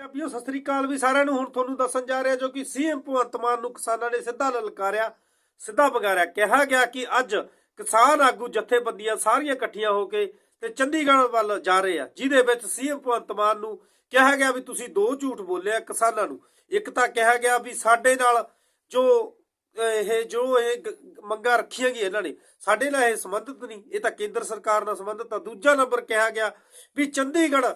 ਪੰਜਾਬੀਓ ਸਤਿ ਸ੍ਰੀ ਅਕਾਲ ਵੀ ਸਾਰਿਆਂ ਨੂੰ, ਹੁਣ ਤੁਹਾਨੂੰ ਦੱਸਣ ਜਾ ਰਿਹਾ ਜੋ ਕਿ ਸੀਐਮ ਭਗਵੰਤ ਮਾਨ ਨੂੰ ਕਿਸਾਨਾਂ ਨੇ ਸਿੱਧਾ ਲਲਕਾਰਿਆ, ਸਿੱਧਾ ਬਗਾਰਿਆ ਕਿਹਾ ਗਿਆ ਕਿ ਅੱਜ ਕਿਸਾਨ ਆਗੂ ਜਥੇਬੰਦੀਆਂ ਸਾਰੀਆਂ ਇਕੱਠੀਆਂ ਹੋ ਕੇ ਤੇ ਚੰਡੀਗੜ੍ਹ ਵੱਲ ਜਾ ਰਹੇ ਆ, ਜਿਹਦੇ ਵਿੱਚ ਸੀਐਮ ਭਗਵੰਤ ਮਾਨ ਨੂੰ ਕਿਹਾ ਗਿਆ ਵੀ ਤੁਸੀਂ ਦੋ ਝੂਠ ਬੋਲਿਆ ਕਿਸਾਨਾਂ ਨੂੰ। ਇੱਕ ਤਾਂ ਕਿਹਾ ਗਿਆ ਵੀ ਸਾਡੇ ਨਾਲ ਜੋ, ਇਹ ਜੋ ਇਹ ਗ- ਮੰਗਾਂ ਰੱਖੀਆਂ ਗਈਆਂ ਇਹਨਾਂ ਨੇ, ਸਾਡੇ ਨਾਲ ਇਹ ਸੰਬੰਧਿਤ ਨਹੀਂ, ਇਹ ਤਾਂ ਕੇਂਦਰ ਸਰਕਾਰ ਨਾਲ ਸੰਬੰਧਿਤ ਆ। ਦੂਜਾ ਨੰਬਰ ਕਿਹਾ ਗਿਆ ਵੀ ਚੰਡੀਗੜ੍ਹ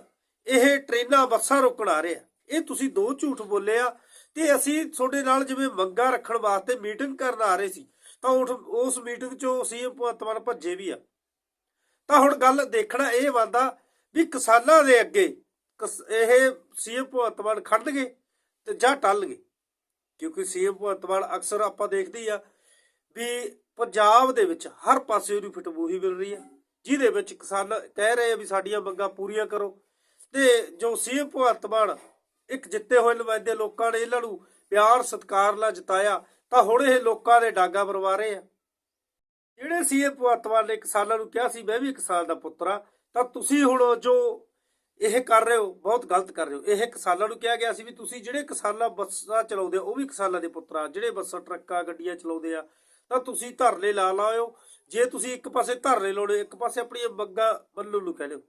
ਇਹ ਟ੍ਰੇਨਾਂ ਬੱਸਾਂ ਰੋਕਣ ਆ ਰਹੇ ਆ। ਇਹ ਤੁਸੀਂ ਦੋ ਝੂਠ ਬੋਲੇ ਆ ਤੇ ਅਸੀਂ ਤੁਹਾਡੇ ਨਾਲ ਜਿਵੇਂ ਮੰਗਾਂ ਰੱਖਣ ਵਾਸਤੇ ਮੀਟਿੰਗ ਕਰਨ ਆ ਰਹੇ ਸੀ, ਤਾਂ ਉਸ ਮੀਟਿੰਗ 'ਚੋਂ ਸੀਐਮ ਭਗਵੰਤ ਮਾਨ ਭੱਜੇ ਵੀ ਆ। ਤਾਂ ਹੁਣ ਗੱਲ ਦੇਖਣਾ ਇਹ ਬੰਦਾ ਵੀ ਕਿਸਾਨਾਂ ਦੇ ਅੱਗੇ ਕਿਸ- ਇਹ ਸੀਐਮ ਭਗਵੰਤ ਮਾਨ ਖੜਨਗੇ ਤੇ ਜਾਂ ਟੱਲਣਗੇ। ਕਿਉਂਕਿ ਸੀਐਮ ਭਗਵੰਤ ਮਾਨ ਅਕਸਰ ਆਪਾਂ ਦੇਖਦੇ ਹੀ ਆ ਵੀ ਪੰਜਾਬ ਦੇ ਵਿੱਚ ਹਰ ਪਾਸੇ ਉਹਨੂੰ ਫਿਟਬੂਹੀ ਮਿਲ ਰਹੀ ਹੈ, ਜਿਹਦੇ ਵਿੱਚ ਕਿਸਾਨ ਕਹਿ ਰਹੇ ਆ ਵੀ ਸਾਡੀਆਂ ਮੰਗਾਂ ਪੂਰੀਆਂ ਕਰੋ। ਤੇ ਜੋ ਸੀਐਮ ਭਗਵੰਤ ਮਾਨ ਇੱਕ ਜਿੱਤੇ ਹੋਏ ਨੁਮਾਇੰਦੇ ਲੋਕਾਂ ਨੇ ਇਹਨਾਂ ਨੂੰ ਪਿਆਰ ਸਤਿਕਾਰ ਨਾਲ ਜਿਤਾਇਆ, ਤਾਂ ਹੁਣ ਇਹ ਲੋਕਾਂ ਦੇ ਡਾਗਾ ਮਰਵਾ ਰਹੇ ਆ। ਜਿਹੜੇ ਸੀਐਮ ਭਗਵੰਤ ਮਾਨ ਨੇ ਕਿਸਾਨਾਂ ਨੂੰ ਕਿਹਾ ਸੀ, ਮੈਂ ਵੀ ਕਿਸਾਨ ਦਾ ਪੁੱਤਰ ਆ ਤਾਂ ਤੁਸੀਂ ਹੁਣ ਜੋ ਇਹ ਕਰ ਰਹੇ ਹੋ, ਬਹੁਤ ਗਲਤ ਕਰ ਰਹੇ ਹੋ। ਇਹ ਕਿਸਾਨਾਂ ਨੂੰ ਕਿਹਾ ਗਿਆ ਸੀ ਵੀ ਤੁਸੀਂ ਜਿਹੜੇ ਕਿਸਾਨਾਂ ਬੱਸਾਂ ਚਲਾਉਂਦੇ ਆ ਉਹ ਵੀ ਕਿਸਾਨਾਂ ਦੇ ਪੁੱਤਰ ਆ ਜਿਹੜੇ ਬੱਸਾਂ, ਟਰੱਕਾਂ, ਗੱਡੀਆਂ ਚਲਾਉਂਦੇ ਆ, ਤਾਂ ਤੁਸੀਂ ਧਰਨੇ ਲਾ ਲਾਇਓ। ਜੇ ਤੁਸੀਂ ਇੱਕ ਪਾਸੇ ਧਰਨੇ ਲਾਉਣੇ, ਇੱਕ ਪਾਸੇ ਆਪਣੀਆਂ ਮੰਗਾਂ ਮੰਨਣ ਨੂੰ ਕਹਿ ਲਿਓ।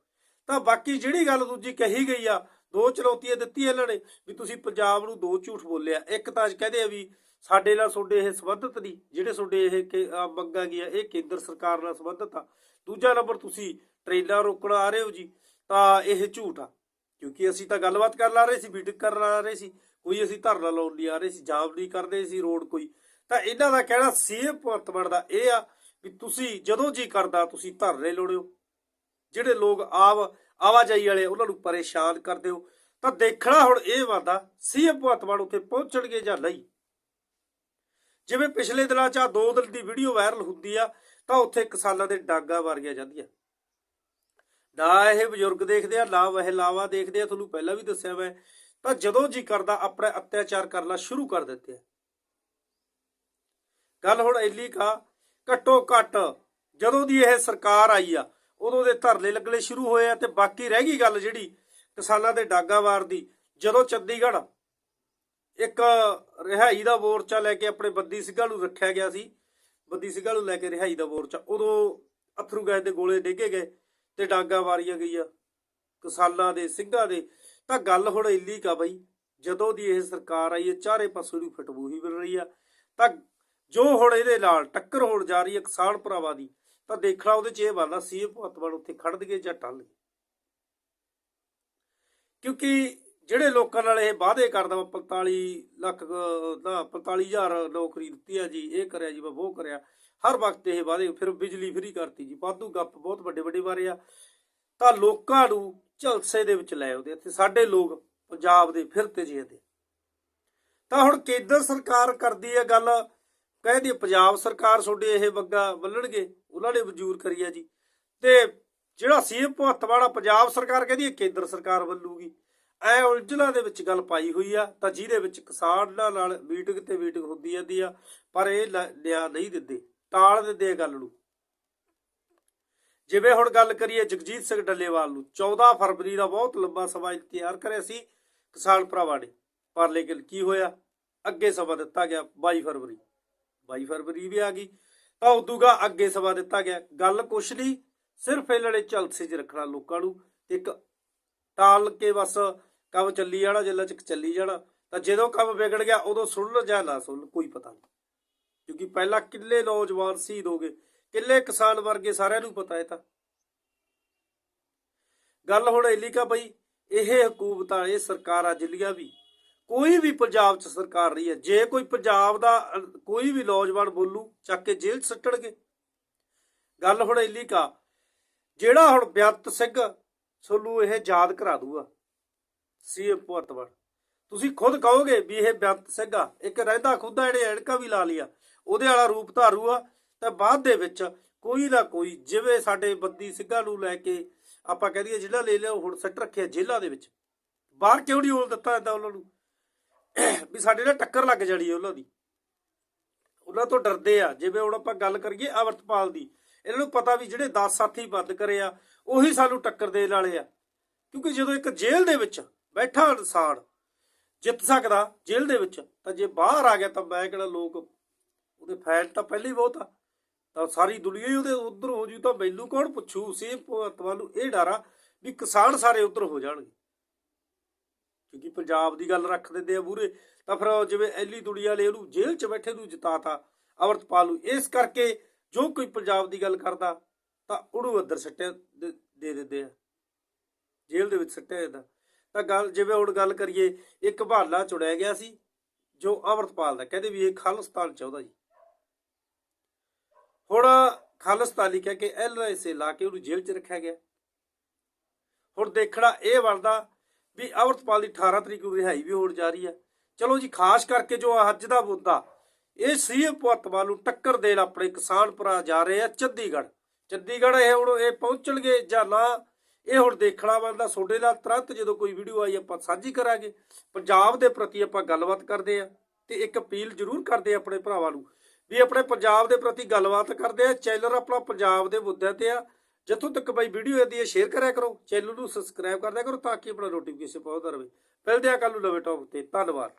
ਤਾਂ ਬਾਕੀ ਜਿਹੜੀ ਗੱਲ ਦੂਜੀ ਕਹੀ ਗਈ ਆ, ਦੋ ਚੁਣੌਤੀਆਂ ਦਿੱਤੀਆਂ ਇਹਨਾਂ ਨੇ ਵੀ ਤੁਸੀਂ ਪੰਜਾਬ ਨੂੰ ਦੋ ਝੂਠ ਬੋਲਿਆ। ਇੱਕ ਤਾਂ ਅੱਜ ਕਹਿੰਦੇ ਆ ਵੀ ਸਾਡੇ ਨਾਲ ਤੁਹਾਡੇ ਇਹ ਸੰਬੰਧਿਤ ਨਹੀਂ, ਜਿਹੜੇ ਤੁਹਾਡੇ ਇਹ ਮੰਗਾਂ ਗਈਆਂ, ਇਹ ਕੇਂਦਰ ਸਰਕਾਰ ਨਾਲ ਸੰਬੰਧਿਤ ਆ। ਦੂਜਾ ਨੰਬਰ ਤੁਸੀਂ ਟ੍ਰੇਨਾਂ ਰੋਕਣ ਆ ਰਹੇ ਹੋ ਜੀ, ਤਾਂ ਇਹ ਝੂਠ ਆ। ਕਿਉਂਕਿ ਅਸੀਂ ਤਾਂ ਗੱਲਬਾਤ ਕਰਨ ਆ ਰਹੇ ਸੀ, ਮੀਟਿੰਗ ਕਰਨ ਆ ਰਹੇ ਸੀ, ਕੋਈ ਅਸੀਂ ਧਰਨਾ ਲਾਉਣ ਨਹੀਂ ਆ ਰਹੇ ਸੀ, ਜਾਮ ਨਹੀਂ ਕਰਦੇ ਸੀ, ਰੋਡ ਕੋਈ। ਤਾਂ ਇਹਨਾਂ ਦਾ ਕਹਿਣਾ ਸੀਐਮ ਭਗਵੰਤ ਮਾਨ ਦਾ ਇਹ ਆ ਵੀ ਤੁਸੀਂ ਜਦੋਂ ਜੀ ਕਰਦਾ ਤੁਸੀਂ ਧਰਨੇ ਲਾਉਣੇ ਹੋ। ਜਿਹੜੇ ਲੋਕ ਆਵ ਆਵਾਜਾਈ ਵਾਲੇ ਉਹਨਾਂ ਨੂੰ ਪਰੇਸ਼ਾਨ ਕਰਦੇ ਹੋ, ਤਾਂ ਦੇਖਣਾ ਹੁਣ ਇਹ ਵਾਦਾ ਸੀਐਮ ਭਗਵੰਤ ਮਾਨ ਉੱਥੇ ਪਹੁੰਚਣਗੇ ਜਾਂ ਨਹੀਂ। ਜਿਵੇਂ ਪਿਛਲੇ ਦਿਨਾਂ 'ਚ ਆ ਦੋ ਦਿਨ ਦੀ ਵੀਡੀਓ ਵਾਇਰਲ ਹੁੰਦੀ ਆ, ਤਾਂ ਉੱਥੇ ਕਿਸਾਨਾਂ ਦੇ ਡਾਂਗਾ ਮਾਰੀਆਂ ਜਾਂਦੀਆਂ। ਨਾ ਇਹ ਬਜ਼ੁਰਗ ਦੇਖਦੇ ਆ, ਨਾ ਵਹ ਲਾਵਾ ਦੇਖਦੇ ਆ, ਤੁਹਾਨੂੰ ਪਹਿਲਾਂ ਵੀ ਦੱਸਿਆ ਮੈਂ, ਤਾਂ ਜਦੋਂ ਜੀ ਕਰਦਾ, ਆਪਣਾ ਅਤਿਆਚਾਰ ਕਰਨਾ ਸ਼ੁਰੂ ਕਰ ਦਿੱਤੇ ਆ। ਗੱਲ ਹੁਣ ਇੰਨੀ ਕਾ, ਘੱਟੋ ਘੱਟ ਜਦੋਂ ਦੀ ਇਹ ਸਰਕਾਰ ਆਈ ਆ ਉਦੋਂ ਦੇ ਧਰਨੇ ਲੱਗਣੇ ਸ਼ੁਰੂ ਹੋਏ ਆ ਤੇ ਬਾਕੀ ਰਹਿ ਗਈ ਗੱਲ ਜਿਹੜੀ ਕਿਸਾਨਾਂ ਦੇ ਡਾਂਗਾਵਾਰ ਦੀ ਜਦੋਂ ਚੰਡੀਗੜ੍ਹ ਇੱਕ ਰਿਹਾਈ ਦਾ ਮੋਰਚਾ ਲੈ ਕੇ ਆਪਣੇ ਬੱਦੀ ਸਿੰਘਾਂ ਨੂੰ ਰੱਖਿਆ ਗਿਆ ਸੀ, ਬੱਦੀ ਸਿੰਘਾਂ ਨੂੰ ਲੈ ਕੇ ਰਿਹਾਈ ਦਾ ਮੋਰਚਾ, ਉਦੋਂ ਅਥਰੂ ਗੈਸ ਦੇ ਗੋਲੇ ਡੇਗੇ ਗਏ ਤੇ ਡਾਂਗਾ ਮਾਰੀਆਂ ਗਈਆਂ ਕਿਸਾਨਾਂ ਦੇ, ਸਿੰਘਾਂ ਦੇ। ਤਾਂ ਗੱਲ ਹੁਣ ਇੰਨੀ ਕਾ ਬਈ, ਜਦੋਂ ਦੀ ਇਹ ਸਰਕਾਰ ਆਈ ਹੈ, ਚਾਰੇ ਪਾਸੇ ਨੂੰ ਫਟਬੂਹੀ ਮਿਲ ਰਹੀ ਆ। ਤਾਂ ਜੋ ਹੁਣ ਇਹਦੇ ਨਾਲ ਟੱਕਰ ਹੋਣ ਜਾ ਰਹੀ ਹੈ ਕਿਸਾਨ ਭਰਾਵਾਂ ਦੀ ਤਾਂ ਦੇਖਣਾ ਉਹਦੇ ਚ ਇਹ ਬਣਦਾ ਸੀ ਭਗਵੰਤ ਮਾਨ ਉੱਥੇ ਖੜਨਗੇ ਜਾਂ ਟੱਲਣਗੇ ਕਿਉਂਕਿ ਜਿਹੜੇ ਲੋਕਾਂ ਨਾਲ ਇਹ ਵਾਅਦੇ ਕਰਦਾ ਵਾ 45 ਲੱਖ ਅਹ, ਨਾ 45000 ਨੌਕਰੀ ਦਿੱਤੀ ਆ ਜੀ ਇਹ ਕਰਿਆ ਜੀ ਵਾ ਉਹ ਕਰਿਆ ਹਰ ਵਕਤ ਇਹ ਵਾਅਦੇ ਫਿਰ ਬਿਜਲੀ ਫ੍ਰੀ ਕਰਤੀ ਜੀ ਵਾਧੂ ਗੱਪ ਬਹੁਤ ਵੱਡੇ ਵੱਡੇ ਬਾਰੇ ਆ। ਤਾਂ ਲੋਕਾਂ ਨੂੰ ਝਲਸੇ ਦੇ ਵਿੱਚ ਲੈ ਆਉਂਦੇ ਆ ਤੇ ਸਾਡੇ ਲੋਕ ਪੰਜਾਬ ਦੇ ਫਿਰ ਤੇ ਜਿਹਦੇ ਤਾਂ ਹੁਣ ਕੇਂਦਰ ਸਰਕਾਰ ਕਰਦੀ ਹੈ ਗੱਲ ਕਹਿੰਦੀ ਪੰਜਾਬ ਸਰਕਾਰ ਤੁਹਾਡੇ ਇਹ ਬੱਗਾ ਵੱਲਣਗੇ, ਉਹਨਾਂ ਨੇ ਮਨਜ਼ੂਰ ਕਰੀ ਜੀ। ਤੇ ਜਿਹੜਾ ਸੀਐਮ ਭਗਵੰਤ ਮਾਨ ਪੰਜਾਬ ਸਰਕਾਰ ਕਹਿੰਦੀ ਹੈ ਕੇਂਦਰ ਸਰਕਾਰ ਵੱਲੂਗੀ। ਐ ਉਲਝਣਾ ਦੇ ਵਿੱਚ ਗੱਲ ਪਾਈ ਹੋਈ ਆ, ਤਾਂ ਜਿਹਦੇ ਵਿੱਚ ਕਿਸਾਨਾਂ ਨਾਲ ਮੀਟਿੰਗ ਤੇ ਮੀਟਿੰਗ ਹੁੰਦੀ ਜਾਂਦੀ ਆ, ਪਰ ਇਹ ਲ- ਨਹੀਂ ਦਿੰਦੇ, ਟਾਲ ਦਿੰਦੇ ਆ ਗੱਲ ਨੂੰ। ਜਿਵੇਂ ਹੁਣ ਗੱਲ ਕਰੀਏ ਜਗਜੀਤ ਸਿੰਘ ਡੱਲੇਵਾਲ ਨੂੰ 14 ਫਰਵਰੀ ਦਾ ਬਹੁਤ ਲੰਬਾ ਸਮਾਂ ਇਖਤਿਆਰ ਕਰਿਆ ਸੀ ਕਿਸਾਨ ਭਰਾਵਾਂ ਨੇ, ਪਰ ਲੇਕਿਨ ਕੀ ਹੋਇਆ? ਅੱਗੇ ਸਮਾਂ ਦਿੱਤਾ ਗਿਆ 22 ਫਰਵਰੀ। 22 ਫਰਵਰੀ ਵੀ ਆ ਗਈ, ਤਾਂ ਉਦੂਗਾ ਅੱਗੇ ਸਮਾਂ ਦਿੱਤਾ ਗਿਆ। ਗੱਲ ਕੁਛ ਨਹੀਂ, ਸਿਰਫ ਇਹਨਾਂ ਨੇ ਝਲਸੇ 'ਚ ਰੱਖਣਾ ਲੋਕਾਂ ਨੂੰ, ਇੱਕ ਟਾਲ ਕੇ ਬਸ ਕੰਮ ਚੱਲੀ ਜਾਣਾ ਜਿੱਲਾ ਚ ਚੱਲੀ ਜਾਣਾ। ਤਾਂ ਜਦੋਂ ਕੰਮ ਵਿਗੜ ਗਿਆ, ਉਦੋਂ ਸੁਣ ਜਾਂ ਨਾ ਸੁਣ ਕੋਈ ਪਤਾ ਨਹੀਂ। ਕਿਉਂਕਿ ਪਹਿਲਾਂ ਕਿੱਲੇ ਨੌਜਵਾਨ ਸ਼ਹੀਦ ਹੋ ਗਏ ਕਿੱਲੇ ਕਿਸਾਨ ਵਰਗੇ ਸਾਰਿਆਂ ਨੂੰ ਪਤਾ ਹੈ ਤਾਂ। ਗੱਲ ਹੁਣ ਇੰਨੀ ਕਾ ਬਈ, ਇਹ ਹਕੂਮਤਾਂ, ਇਹ ਸਰਕਾਰਾਂ ਜਿਲੀਆਂ ਵੀ ਕੋਈ ਵੀ ਪੰਜਾਬ 'ਚ ਸਰਕਾਰ ਰਹੀ ਹੈ। ਜੇ ਕੋਈ ਪੰਜਾਬ ਦਾ ਕੋਈ ਵੀ ਨੌਜਵਾਨ ਬੋਲੂ, ਚੱਕ ਕੇ ਜੇਲ੍ਹ 'ਚ ਸੱਟਣਗੇ। ਗੱਲ ਹੁਣ ਇੰਨੀ ਕਾ, ਜਿਹੜਾ ਹੁਣ ਬੇਅੰਤ ਸਿੰਘ ਤੁਹਾਨੂੰ ਇਹ ਯਾਦ ਕਰਾ ਦੂਗਾ ਸੀਐਮ ਭਗਵੰਤ ਮਾਨ। ਤੁਸੀਂ ਖੁਦ ਕਹੋਗੇ ਵੀ ਇਹ ਬੇਅੰਤ ਸਿੰਘ ਆ, ਇੱਕ ਰਹਿੰਦਾ ਖੁਦਾ ਜਿਹੜੇ ਐਨਕਾ ਵੀ ਲਾ ਲਿਆ ਉਹਦੇ ਵਾਲਾ ਰੂਪ ਧਾਰੂ ਆ, ਤਾਂ ਬਾਅਦ ਦੇ ਵਿੱਚ ਕੋਈ ਨਾ ਕੋਈ, ਜਿਵੇਂ ਸਾਡੇ ਬੰਦੀ ਸਿੰਘਾਂ ਨੂੰ ਲੈ ਕੇ ਆਪਾਂ ਕਹਿ ਦਈਏ ਜ਼ਿਲ੍ਹਾ ਲੈ ਲਿਆ ਹੁਣ ਸੱਟ ਰੱਖਿਆ ਜੇਲ੍ਹਾਂ ਦੇ ਵਿੱਚ। ਬਾਹਰ ਕਿਉਂ ਨਹੀਂ ਹੋਣ ਦਿੱਤਾ ਜਾਂਦਾ ਉਹਨਾਂ ਨੂੰ? ਵੀ ਸਾਡੇ ਨਾਲ ਟੱਕਰ ਲੱਗ ਜਾਣੀ ਹੈ ਉਹਨਾਂ ਦੀ। ਉਹਨਾਂ ਤੋਂ ਡਰਦੇ ਆ। ਜਿਵੇਂ ਹੁਣ ਆਪਾਂ ਗੱਲ ਕਰੀਏ ਅਮਰਤਪਾਲ ਦੀ, ਇਹਨਾਂ ਨੂੰ ਪਤਾ ਵੀ ਜਿਹੜੇ 10 ਸਾਥੀ ਬੰਦ ਕਰੇ ਆ, ਉਹੀ ਸਾਨੂੰ ਟੱਕਰ ਦੇਣ ਵਾਲੇ ਆ। ਕਿਉਂਕਿ ਜਦੋਂ ਇੱਕ ਜੇਲ੍ਹ ਦੇ ਵਿੱਚ ਬੈਠਾ ਇਨਸਾਨ ਜਿੱਤ ਸਕਦਾ, ਜੇਲ੍ਹ ਦੇ ਵਿੱਚ, ਤਾਂ ਜੇ ਬਾਹਰ ਆ ਗਿਆ ਤਾਂ ਮੈਂ ਕਿਹੜਾ ਲੋਕ ਉਹਦੇ ਫੈਨ ਤਾਂ ਪਹਿਲੇ ਹੀ ਬਹੁਤ ਆ। ਤਾਂ ਸਾਰੀ ਦੁਨੀਆ ਹੀ ਉਹਦੇ ਉਧਰ ਹੋ ਜੂ ਤਾਂ ਮੈਨੂੰ ਕੌਣ ਪੁੱਛੂ? ਸੀ ਭਗਵੰਤ ਨੂੰ ਇਹ ਡਰ ਆ ਵੀ ਕਿਸਾਨ ਸਾਰੇ ਉਧਰ ਹੋ ਜਾਣਗੇ। ਕਿਉਂਕਿ ਪੰਜਾਬ ਦੀ ਗੱਲ ਰੱਖ ਦਿੰਦੇ ਆ ਮੂਰੇ ਤਾਂ ਫਿਰ ਜਿਵੇਂ ਐਲੀ ਦੁਨੀਆ ਵਾਲੇ ਉਹਨੂੰ ਜੇਲ੍ਹ 'ਚ ਬੈਠੇ ਨੂੰ ਜਿਤਾਤਾ, ਅਮਰਤਪਾਲ ਨੂੰ। ਇਸ ਕਰਕੇ ਜੋ ਕੋਈ ਪੰਜਾਬ ਦੀ ਗੱਲ ਕਰਦਾ, ਤਾਂ ਉਹਨੂੰ ਅੰਦਰ ਸੱਟਿਆ ਦੇ ਦੇ ਦਿੰਦੇ ਆ। ਜੇਲ੍ਹ ਦੇ ਵਿੱਚ ਸੱਟਿਆ ਜਾਂਦਾ। ਤਾਂ ਗੱਲ, ਜਿਵੇਂ ਹੁਣ ਗੱਲ ਕਰੀਏ, ਇੱਕ ਬਹਾਲਾ ਚੁਣਿਆ ਗਿਆ ਸੀ, ਜੋ ਅਮਰਤਪਾਲ ਦਾ, ਕਹਿੰਦੇ ਵੀ ਇਹ ਖਾਲਿਸਤਾਨ ਚਾਹੁੰਦਾ ਜੀ। ਹੁਣ ਖਾਲਿਸਤਾਨੀ ਕਹਿ ਕੇ ਐਲਆਈਸੀ ਲਾ ਕੇ ਉਹਨੂੰ ਜੇਲ੍ਹ 'ਚ ਰੱਖਿਆ ਗਿਆ। ਹੁਣ ਦੇਖਣਾ ਇਹ ਬਣਦਾ ਵੀ ਅਮਰਤਪਾਲ ਦੀ 18 ਤਰੀਕ ਨੂੰ ਰਿਹਾਈ ਵੀ ਹੋਣ ਜਾ ਰਹੀ ਹੈ ਚਲੋ ਜੀ, ਖਾਸ ਕਰਕੇ ਜੋ ਅੱਜ ਦਾ ਮੁੱਦਾ, ਇਹ ਸੀ ਭਗਵੰਤਮਾਨ ਨੂੰ ਟੱਕਰ ਦੇਣ ਆਪਣੇ ਕਿਸਾਨ ਭਰਾ ਜਾ ਰਹੇ ਆ ਚੰਡੀਗੜ੍ਹ। ਚੰਡੀਗੜ੍ਹ ਇਹ ਹੁਣ ਇਹ ਪਹੁੰਚਣਗੇ ਜਾਂ ਨਾ, ਇਹ ਹੁਣ ਦੇਖਣਾ ਬਣਦਾ। ਤੁਹਾਡੇ ਨਾਲ ਤੁਰੰਤ ਜਦੋਂ ਕੋਈ ਵੀਡੀਓ ਆਈ, ਆਪਾਂ ਸਾਂਝੀ ਕਰਾਂਗੇ। ਪੰਜਾਬ ਦੇ ਪ੍ਰਤੀ ਆਪਾਂ ਗੱਲਬਾਤ ਕਰਦੇ ਆ ਤੇ ਇੱਕ ਅਪੀਲ ਜ਼ਰੂਰ ਕਰਦੇ ਆ ਆਪਣੇ ਭਰਾਵਾਂ ਨੂੰ ਵੀ ਆਪਣੇ ਪੰਜਾਬ ਦੇ ਪ੍ਰਤੀ ਗੱਲਬਾਤ ਕਰਦੇ ਆ। ਚੈਨਲ ਆਪਣਾ ਪੰਜਾਬ ਦੇ ਮੁੱਦਿਆਂ ਤੇ ਆ। ਜਿੱਥੋਂ ਤੱਕ ਬਾਈ ਵੀਡੀਓ ਆਦੀ ਹੈ ਸ਼ੇਅਰ ਕਰਿਆ ਕਰੋ ਚੈਨਲ ਨੂੰ ਸਬਸਕ੍ਰਾਈਬ ਕਰ ਦਿਆ ਕਰੋ ਤਾਂ ਕਿ ਆਪਣਾ ਨੋਟੀਫਿਕੇਸ਼ਨ ਪਹੁੰਚਦਾ ਰਹੇ। ਮਿਲਦੇ ਆ ਕੱਲ ਨੂੰ ਨਵੇਂ ਟੌਪ ਤੇ। ਧੰਨਵਾਦ।